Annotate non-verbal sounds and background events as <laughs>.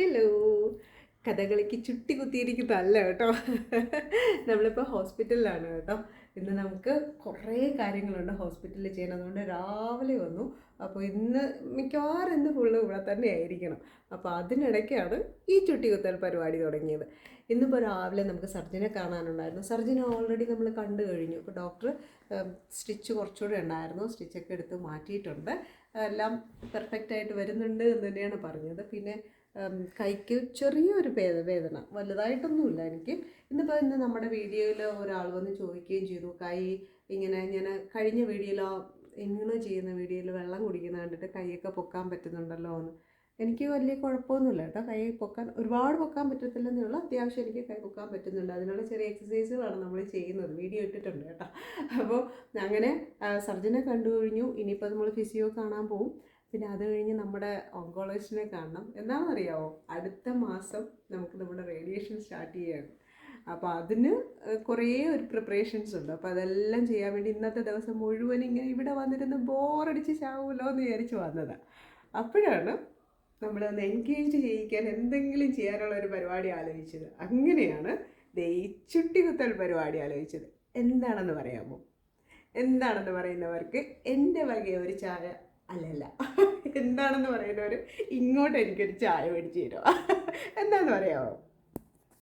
Hello കഥകളിക്ക് ചുട്ടി കുത്തിയിരിക്കുന്നതല്ല കേട്ടോ. നമ്മളിപ്പോൾ ഹോസ്പിറ്റലിലാണ് കേട്ടോ. ഇന്ന് നമുക്ക് കുറേ കാര്യങ്ങളുണ്ട് ഹോസ്പിറ്റലിൽ ചെയ്യണം അതുകൊണ്ട് രാവിലെ വന്നു. അപ്പോൾ ഇന്ന് മിക്കവാറും ഇന്ന് ഫുള്ള് ഇവിടെ തന്നെ ആയിരിക്കണം. അപ്പോൾ അതിനിടയ്ക്കാണ് ഈ ചുട്ടി കുത്തൽ പരിപാടി തുടങ്ങിയത്. ഇന്നിപ്പോൾ രാവിലെ നമുക്ക് സർജനെ കാണാനുണ്ടായിരുന്നു. സർജനെ ഓൾറെഡി നമ്മൾ കണ്ടു കഴിഞ്ഞു. അപ്പോൾ ഡോക്ടർ സ്റ്റിച്ച് കുറച്ചുകൂടെ ഉണ്ടായിരുന്നു. സ്റ്റിച്ചൊക്കെ എടുത്ത് മാറ്റിയിട്ടുണ്ട്. എല്ലാം പെർഫെക്റ്റായിട്ട് വരുന്നുണ്ട് എന്ന് തന്നെയാണ് പറഞ്ഞത്. പിന്നെ കൈക്ക് ചെറിയൊരു വേദ വേദന. വലുതായിട്ടൊന്നുമില്ല എനിക്ക്. ഇന്നിപ്പോൾ ഇന്ന് നമ്മുടെ വീഡിയോയിൽ ഒരാൾ വന്ന് ചോദിക്കുകയും ചെയ്തു. കൈ ഇങ്ങനെ ഞാൻ കഴിഞ്ഞ വീഡിയോയിൽ എങ്ങനെ ചെയ്യുന്ന വീഡിയോയിൽ വെള്ളം കുടിക്കുന്ന കണ്ടിട്ട് കൈയൊക്കെ പൊക്കാൻ പറ്റുന്നുണ്ടല്ലോ എന്ന്. എനിക്ക് വലിയ കുഴപ്പമൊന്നുമില്ല കേട്ടോ. കൈ പൊക്കാൻ ഒരുപാട് പൊക്കാൻ പറ്റത്തില്ലെന്നേ ഉള്ളൂ. അത്യാവശ്യം എനിക്ക് കൈ പൊക്കാൻ പറ്റുന്നുണ്ട്. അതിനുള്ള ചെറിയ എക്സസൈസുകളാണ് നമ്മൾ ചെയ്യുന്നത്. വീഡിയോ ഇട്ടിട്ടുണ്ട് കേട്ടോ. അപ്പോൾ അങ്ങനെ സർജനെ കണ്ടു കഴിഞ്ഞു. ഇനിയിപ്പോൾ നമ്മൾ ഫിസിയോ കാണാൻ പോവും. പിന്നെ അത് കഴിഞ്ഞ് നമ്മുടെ ഓങ്കോളജിനെ കാണണം. എന്താണെന്നറിയാമോ അടുത്ത മാസം നമുക്ക് നമ്മുടെ റേഡിയേഷൻ സ്റ്റാർട്ട് ചെയ്യാണ്. അപ്പോൾ അതിന് കുറേ ഒരു പ്രിപ്പറേഷൻസ് ഉണ്ട്. അപ്പോൾ അതെല്ലാം ചെയ്യാൻ വേണ്ടി ഇന്നത്തെ ദിവസം മുഴുവൻ ഇങ്ങനെ ഇവിടെ വന്നിരുന്ന് ബോറടിച്ച് ചാവുമല്ലോ എന്ന് വിചാരിച്ച് വന്നതാണ് അപ്പോഴാണ് നമ്മൾ നമ്മളൊന്ന് എൻഗേജ് ചെയ്യിക്കാൻ എന്തെങ്കിലും ചെയ്യാനുള്ള ഒരു പരിപാടി ആലോചിച്ചത്. അങ്ങനെയാണ് ദയിച്ചുട്ടി കുത്തൽ പരിപാടി ആലോചിച്ചത്. എന്താണെന്ന് പറയാമോ? എന്താണെന്ന് പറയുന്നവർക്ക് എന്റെ വകയ ഒരു ചായ അല്ലല്ല. <laughs> എന്താണെന്ന് പറയുന്നവർ ഇങ്ങോട്ട് എനിക്കൊരു ചായ മേടിച്ച് തരുമോ <laughs> എന്താണെന്ന് പറയാമോ